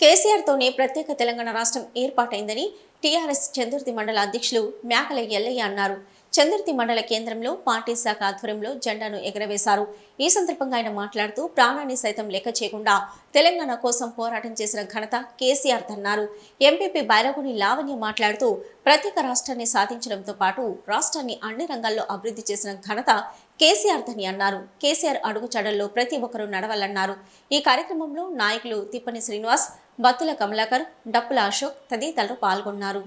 కేసీఆర్తోనే ప్రత్యేక తెలంగాణ రాష్ట్రం ఏర్పాటైందని టీఆర్ఎస్ చందుర్తి మండల అధ్యక్షులు మేకల ఎల్లయ్య అన్నారు. చందుర్తి మండల కేంద్రంలో పార్టీ శాఖ ఆధ్వర్యంలో జెండాను ఎగరవేశారు. ఈ సందర్భంగా ఆయన మాట్లాడుతూ ప్రాణాన్ని సైతం లెక్క చేయకుండా తెలంగాణ కోసం పోరాటం చేసిన ఘనత కేసీఆర్ అన్నారు. ఎంపీపీ బైరగుని లావణ్య మాట్లాడుతూ ప్రత్యేక రాష్ట్రాన్ని సాధించడంతో పాటు రాష్ట్రాన్ని అన్ని రంగాల్లో అభివృద్ధి చేసిన ఘనత కేసీఆర్ అని అన్నారు. కేసీఆర్ అడుగుచాడల్లో ప్రతి ఒక్కరూ నడవాలన్నారు. ఈ కార్యక్రమంలో నాయకులు తిప్పని శ్రీనివాస్ బత్తుల కమలాకర్ డప్పుల అశోక్ తదితరులు పాల్గొన్నారు.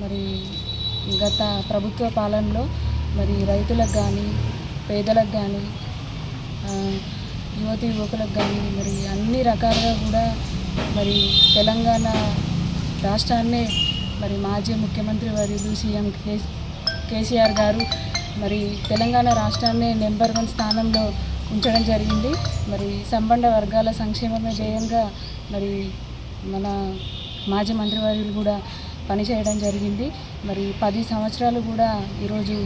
మరి గత ప్రభుత్వ పాలనలో మరి రైతులకు కానీ పేదలకు కానీ యువతి యువకులకు కానీ మరి అన్ని రకాలుగా కూడా మరి తెలంగాణ రాష్ట్రాన్నే మరి మాజీ ముఖ్యమంత్రి వర్యులు సీఎం కేసీఆర్ గారు మరి తెలంగాణ రాష్ట్రాన్ని నెంబర్ వన్ స్థానంలో ఉంచడం జరిగింది. మరి సంబంధ వర్గాల సంక్షేమమే ధ్యేయంగా మరి మన మాజీ మంత్రివర్యులు కూడా పనిచేయడం జరిగింది. మరి పది సంవత్సరాలు కూడా ఈరోజు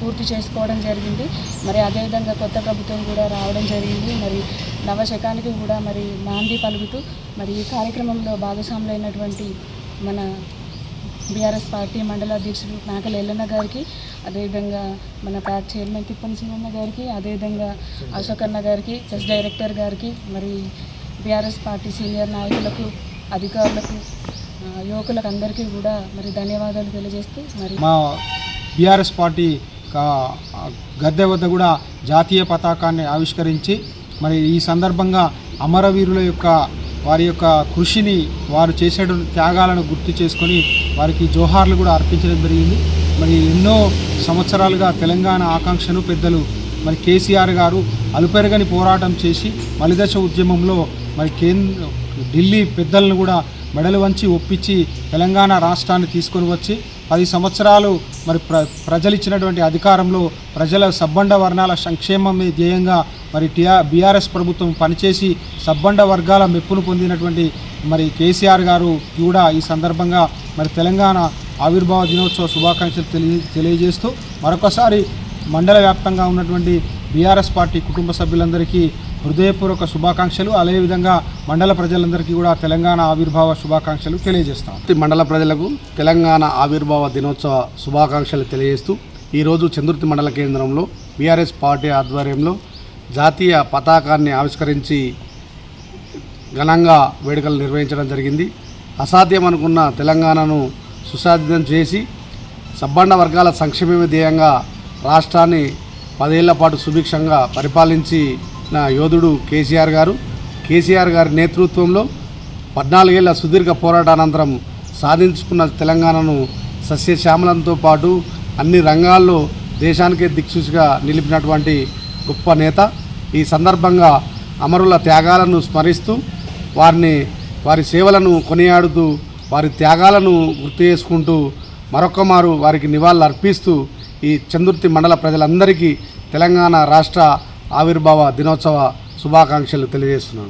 పూర్తి చేసుకోవడం జరిగింది. మరి అదేవిధంగా కొత్త ప్రభుత్వం కూడా రావడం జరిగింది. మరి నవశకానికి కూడా మరి నాంది పలుకుతూ మరి ఈ కార్యక్రమంలో భాగస్వాములైనటువంటి మన బీఆర్ఎస్ పార్టీ మండల అధ్యక్షుడు మేకల ఎల్లన్న గారికి అదేవిధంగా మన ప్యాక్ చైర్మన్ తిప్పని సింహన్న గారికి అదేవిధంగా అశోక్ అన్న గారికి చెస్ డైరెక్టర్ గారికి మరి బీఆర్ఎస్ పార్టీ సీనియర్ నాయకులకు అధికారులకు యువకులకు అందరికీ కూడా మరి ధన్యవాదాలు తెలియజేస్తూ మరి మా బీఆర్ఎస్ పార్టీ గద్దె వద్ద కూడా జాతీయ పతాకాన్ని ఆవిష్కరించి మరి ఈ సందర్భంగా అమరవీరుల యొక్క వారి యొక్క కృషిని వారు చేసే త్యాగాలను గుర్తు చేసుకొని వారికి జోహార్లు కూడా అర్పించడం జరిగింది. మరి ఎన్నో సంవత్సరాలుగా తెలంగాణ ఆకాంక్షను పెద్దలు మరి కేసీఆర్ గారు అలుపెరగని పోరాటం చేసి మలిదశ ఉద్యమంలో మరి కేంద్ర ఢిల్లీ పెద్దలను కూడా మెడలు వంచి ఒప్పించి తెలంగాణ రాష్ట్రాన్ని తీసుకొని వచ్చి పది సంవత్సరాలు మరి ప్ర ప్రజలు ఇచ్చినటువంటి అధికారంలో ప్రజల సబ్బండ వర్ణాల సంక్షేమమే ధ్యేయంగా మరి టిఆర్ బీఆర్ఎస్ ప్రభుత్వం పనిచేసి సబ్బండ వర్గాల మెప్పును పొందినటువంటి మరి కేసీఆర్ గారు కూడా ఈ సందర్భంగా మరి తెలంగాణ ఆవిర్భావ దినోత్సవ శుభాకాంక్షలు తెలియ తెలియజేస్తూ మరొకసారి మండల వ్యాప్తంగా ఉన్నటువంటి బీఆర్ఎస్ పార్టీ కుటుంబ సభ్యులందరికీ హృదయపూర్వక శుభాకాంక్షలు. అదేవిధంగా మండల ప్రజలందరికీ కూడా తెలంగాణ ఆవిర్భావ శుభాకాంక్షలు తెలియజేస్తాం. మండల ప్రజలకు తెలంగాణ ఆవిర్భావ దినోత్సవ శుభాకాంక్షలు తెలియజేస్తూ ఈరోజు చంద్రుతి మండల కేంద్రంలో బీఆర్ఎస్ పార్టీ ఆధ్వర్యంలో జాతీయ పతాకాన్ని ఆవిష్కరించి ఘనంగా వేడుకలు నిర్వహించడం జరిగింది. అసాధ్యం అనుకున్న తెలంగాణను సుసాధ్యం చేసి సబ్బండ వర్గాల సంక్షేమ ధ్యేయంగా రాష్ట్రాన్ని పదేళ్ళ పాటు సుభిక్షంగా పరిపాలించిన యోధుడు కేసీఆర్ గారు. కేసీఆర్ గారి నేతృత్వంలో పద్నాలుగేళ్ళ సుదీర్ఘ పోరాటానంతరం సాధించుకున్న తెలంగాణను సస్యశ్యామలంతో పాటు అన్ని రంగాల్లో దేశానికే దిక్సూచిగా నిలిపినటువంటి గొప్ప నేత. ఈ సందర్భంగా అమరుల త్యాగాలను స్మరిస్తూ వారిని వారి సేవలను కొనియాడుతూ వారి త్యాగాలను గుర్తు చేసుకుంటూ మరొక మారు వారికి నివాళులు అర్పిస్తూ ఈ చందుర్తి మండల ప్రజలందరికీ తెలంగాణ రాష్ట్ర ఆవిర్భావ దినోత్సవ శుభాకాంక్షలు తెలియజేస్తున్నాను.